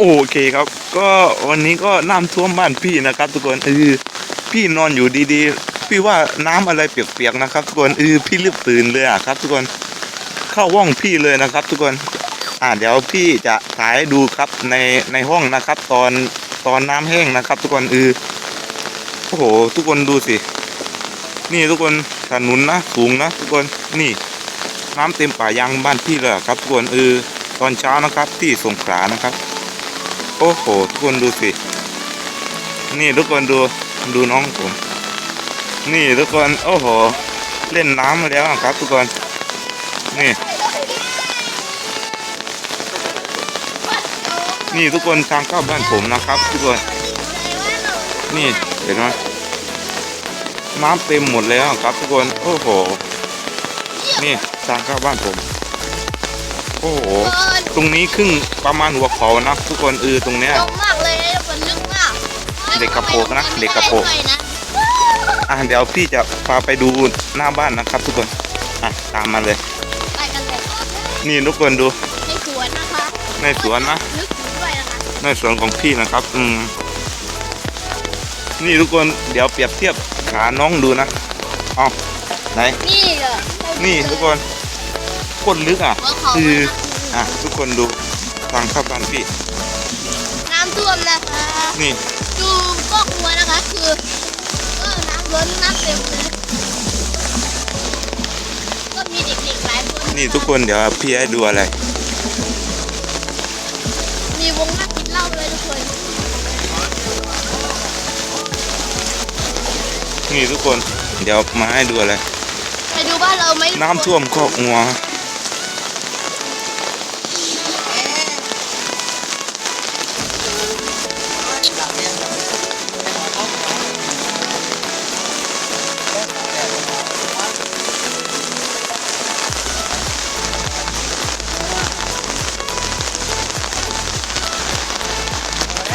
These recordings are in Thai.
โอเคครับ ก็วันนี้ก็น้ำท่วมบ้านพี่นะครับทุกคนเออพี่นอนอยู่ดีๆ พี่ว่าน้ำอะไรเปียกๆนะครับ ทุกคนเออพี่รีบตื่นเลยอะครับ ทุกคนเข้าห้องพี่เลยนะครับ ทุกคนอ่าเดี๋ยวพี่จะถ่ายดูครับในในห้องนะครับ ตอนตอนน้ำแห้งนะครับ ทุกคนเออโอ้โห ทุกคนดูสิ นี่ทุกคนถนนนะสูงนะทุกคนนี่ น้ำเต็มป่ายางบ้านพี่เลยครับ ทุกคนเออตอนเช้านะครับที่สงขลานะครับ โอ้โห ทุกคนดูสิ นี่ทุกคนดูดูน้องผม นี่ทุกคนโอ้โห เล่นน้ำมาแล้วครับ ทุกคน นี่ นี่ทุกคนทางเข้าบ้านผมนะครับ ทุกคน นี่เห็นไหมน้ำเต็มหมดแล้วครับ ทุกคน โอ้โห นี่ทางเข้าบ้านผม โอ้โห ตรงนี้ครึ่งประมาณหัวเขานะทุกคนเออตรงเนี้ย ลงมากเลยนะมันลึกมากเด็กกระโปรงนะเด็กกระโปรงไม่นะอะเดี๋ยวพี่จะพาไปดูหน้าบ้านนะครับ ทุกคน อะตามมาเลย ไปกันเลยนี่ทุกคนดูในสวนนะคะในสวนนะ ลึกอยู่ด้วยนะคะในสวนของพี่นะครับ อืม นี่ทุกคนเดี๋ยวเปรียบเทียบขาน้องดูนะเอาไหน นี่เหรอนี่ทุกคน โคตรลึกอะหัวเขาคือนะอะทุกคนดูทางเข้าบ้านพี่ น้ำท่วมนะคะนี่ดูคอกวัวนะคะคือเออน้ำล้นน้ำเต็มเลยก็มีเด็กๆหลายคนนี่ทุกคนเดี๋ยวพี่ให้ดูอะไร มีวงนักกินเหล้าเลยทุกคนนี่ทุกคนเดี๋ยวมาให้ดูอะไร ไปดูบ้านเราไหมน้ำท่วมคอกงัว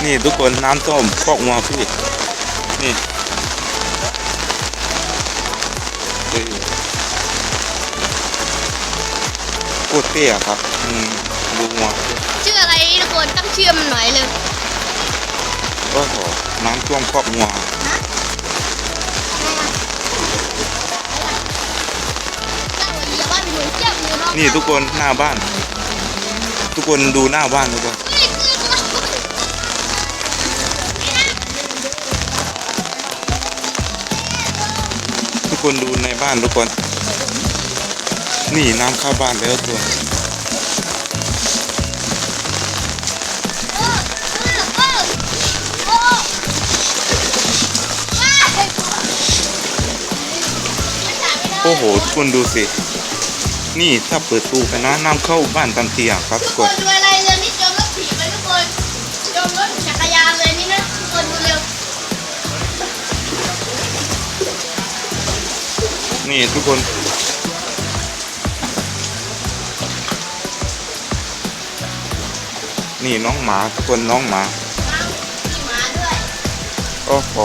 นี่ทุกคนน้ำท่วมคอกงัวพี่นี่เออโคตรเตี้ยครับอืมดูงัวชื่ออะไรทุกคนตั้งชื่อมันหน่อยเลยโอ้โหน้ำท่วมคอกงัวนี่ทุกคนหน้าบ้าน ทุกคนดูหน้าบ้านทุกคน คนดูในบ้านทุกคน นี่น้ำเข้าบ้านแล้วตัวโอ้โหทุกคนดูสิ นี่ถ้าเปิดตูไปนะน้ำเข้าบ้านทันทีอะครับทุกคน นี่ทุกคน นี่น้องหมาทุกคนน้องหมาน้ำมีหมาด้วยโอ้โห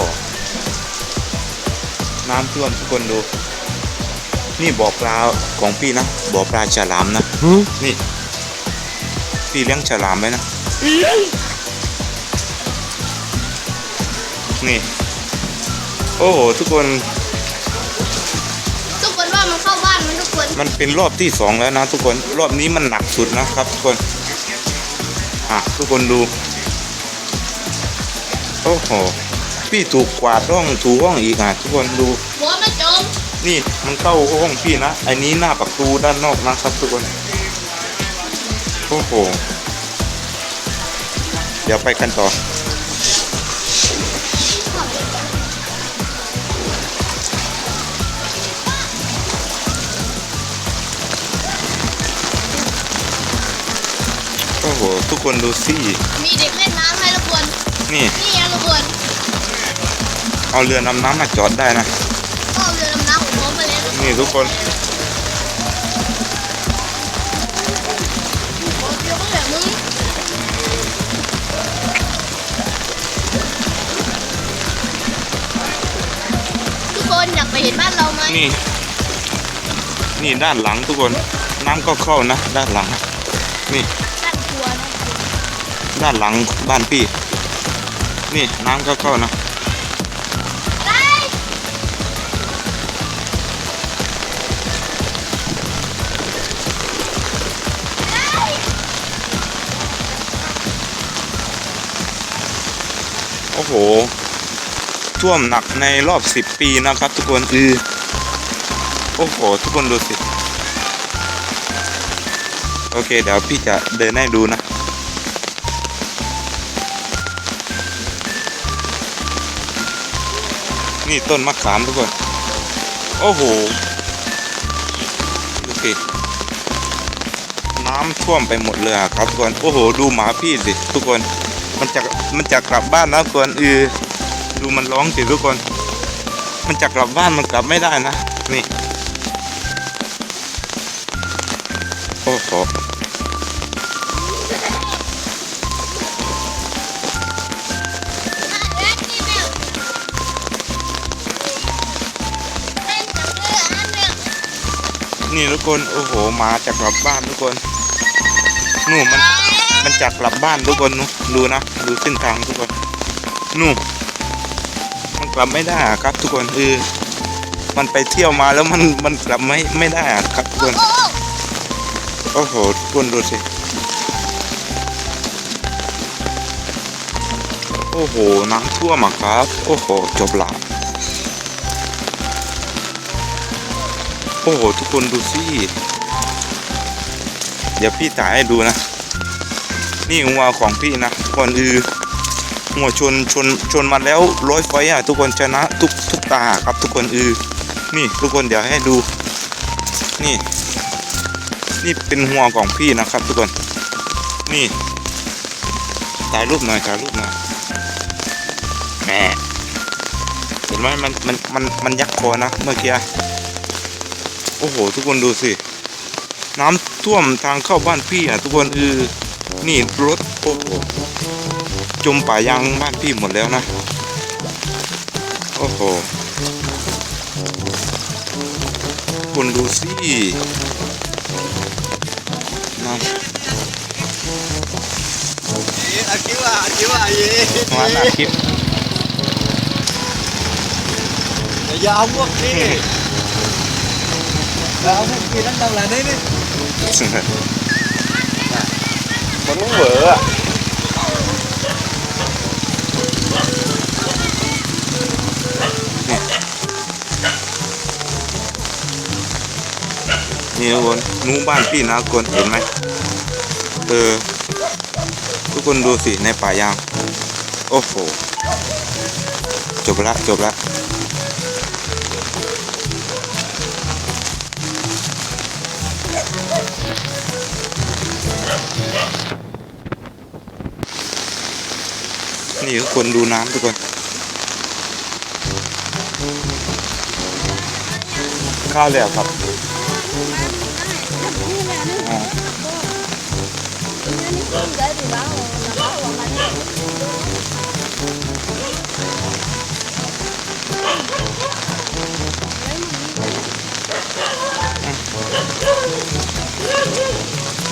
น้ำท่วมทุกคนดู นี่บ่อปลาของพี่นะบ่อปลาฉลามนะนี่ พี่เลี้ยงฉลามไว้นะนี่ โอ้โหทุกคน มันทุกคนมันเป็นรอบที่สองแล้วนะทุกคนรอบนี้มันหนักสุดนะครับทุกคนอะทุกคนดูโอ้โหพี่ถูกกวาดห้องถูห้องอีกอะทุกคนดูหัวมันจมนี่มันเข้าห้องพี่นะอันนี้หน้าประตูด้านนอกนะครับทุกคนโอ้โหเดี๋ยวไปกันต่อ ทุกคนดูสิมีเด็กเล่นน้ำให้ทุกคนนี่นี่นะทุกคนเอาเรือนำน้ำมาจอดได้นะก็เอาเรือดำน้ำของผมมาเลยทุกคนนี่ทุกคนโอ้เดี๋ยวก็แบบมึงทุกคนอยากไปเห็นบ้านเราไหมนี่ นี่ด้านหลังทุกคน น้ำก็เข้านะ ด้านหลัง นี่ ด้านครัวนะนด้านหลังบ้านพี่ นี่น้ำก็เข้านะไปโอ้โห ท่วมหนักในรอบสิบปีนะครับทุกคนอือโอ้โห ทุกคนดูสิ โอเค เดี๋ยวพี่จะเดินให้ดูนะ นี่ต้นมะขามทุกคน โอ้โห ดูสิ น้ำท่วมไปหมดเลยครับทุกคน โอ้โห ดูหมาพี่สิทุกคน มันจะมันจะกลับบ้านนะทุกคนเออดูมันร้องสิทุกคน มันจะกลับบ้านมันกลับไม่ได้นะ นี่ โอ้โห นี่ทุกคนโอ้โหมาจะกลับบ้านทุกคนนู่นมันมันจะกลับบ้านทุกคนนูดูนะดูเส้นทางทุกคนนู่นมันกลับไม่ได้ครับทุกคนเออมันไปเที่ยวมาแล้วมันมันกลับไม่ไม่ได้ครับทุกคนโอ้โหทุกคนดูสิโอ้โหน้ำท่วมครับ โอ้โหจบละ อ้โห ทุกคนดูสิ เดี๋ยวพี่ถ่ายให้ดูนะ นี่งัวของพี่นะก่อนอืองัวชนชนชนมาแล้วร้อยไฟอะทุกคนชนะทุกทุกตาครับทุกคนอือนี่ทุกคนเดี๋ยวให้ดู นี่ นี่เป็นหัวของพี่นะครับ ทุกคน นี่ถ่ายรูปหน่อยถ่ายรูปหน่อยแหมเห็นไหมมันมันมันมันยักคอนะเมื่อกี้ โอ้โห ทุกคนดูสิ น้ำท่วมทางเข้าบ้านพี่อะทุกคนคือนี่รถโอ้โหจมป่ายางบ้านพี่หมดแล้วนะ โอ้โหคุณดูสิน้ำอาคิวอะอาคิวอะเย่มาหน้าคิปยาเอาพวกนี้อย่าเอาพวกนี้ นั่นทำอะไรนี่นี่มันไม่เหวออะนี่ทุกคนนู้บ้านพี่นะทุกคนเห็นไหมเออทุกคนดูสิในป่ายาง โอ้โห จบละจบละ นี่ทุกคนดูน้ำทุกคน ข้าวเลยอะครับอ๋อ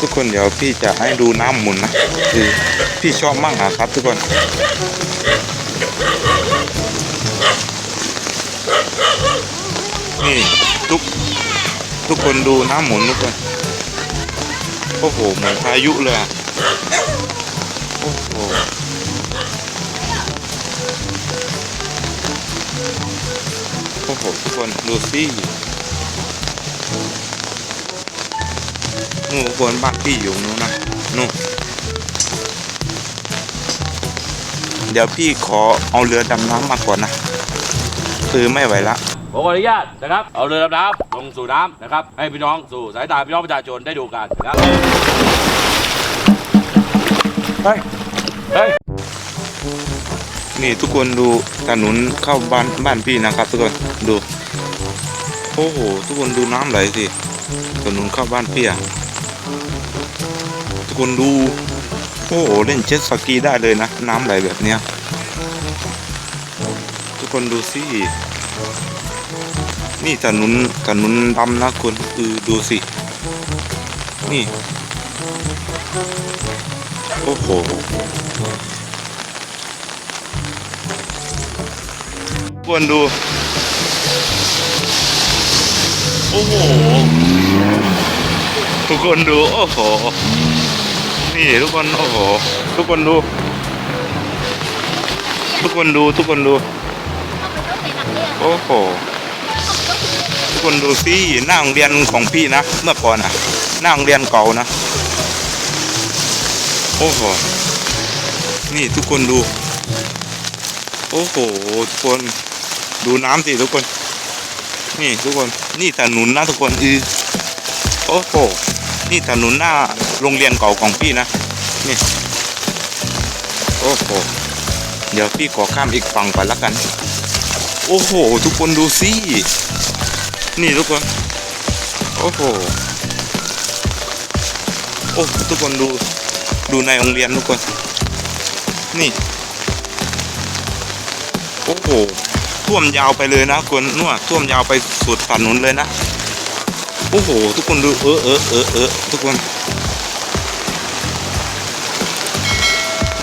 ทุกคนเดี๋ยวพี่จะให้ดูน้ำหมุนนะคือพี่ชอบมากอะครับทุกคนนี่ทุกทุกคนดูน้ำหมุนทุกคนโอ้โหเหมือนพายุเลยโอ้โหโอ้โหทุกคนดูสิ นู่นทุกคนบ้านพี่อยู่นู้นนะนู่นเดี๋ยวพี่ขอเอาเรือดำน้ำมาก่อนนะ คือไม่ไหวละผมขออนุญาตนะครับ เอาเรือดำน้ำลงสู่น้ำนะครับ ให้พี่น้องสู่สายตาพี่น้องประชาชนได้ดูกันนะครับเฮ้ยเฮ้ยนี่ทุกคนดูถนนเข้าบ้านบ้านพี่นะครับ ทุกคนดู โอ้โห ทุกคนดูน้ำไหลสิถนนเข้าบ้านพี่อะ ทุกคนดู โอ้โหเล่นเจ็ตสกีได้เลยนะ น้ำไหลแบบเนี้ย ทุกคนดูสิ นี่ถนนถนนดำนะคุณคือดูสิ นี่โโอ้โหควรดู โอ้โหทุกคนดู โอ้โห นี่ทุกคนโอ้โหทุกคนดู ทุกคนดูทุกคนดูโอ้โหทุกคนดูสิหน้าโรงเรียนของพี่นะเมื่อก่อนอะหน้าโรงเรียนเก่านะโอ้โหนี่ทุกคนดู โอ้โหทุกคนดูน้ำสิทุกคน นี่ทุกคนนี่ถนนนะทุกคนอือโอ้โหนี่ถนนหน้า โรงเรียนเก่าของพี่นะนี่โอ้โหเดี๋ยวพี่ขอข้ามอีกฝั่งก่อนละกัน โอ้โห ทุกคนดูสินี่ทุกคนโอ้โหโอ้ทุกคนดูดูในโรงเรียนทุกคน นี่ โอ้โหท่วมยาวไปเลยนะคนนู่นท่วมยาวไปสุดถนนเลยนะ โอ้โห ทุกคนดูเออเออเออเออทุกคน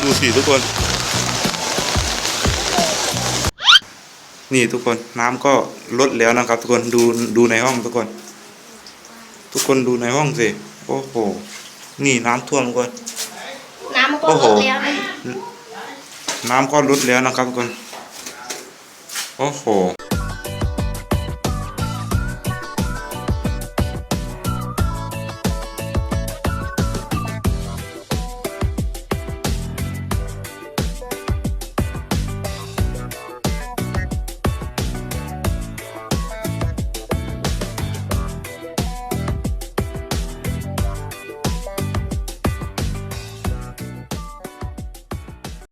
ดูสิทุกคน นี่ทุกคนน้ำก็ลดแล้วนะครับ ทุกคนดูดูในห้องทุกคน ทุกคนดูในห้องสิโอ้โห นี่น้ำท่วมทุกคนน้ำมันก็โอ้ลโหดแล้วนะน้ำก็ลดแล้วนะครับทุกคน โอ้โห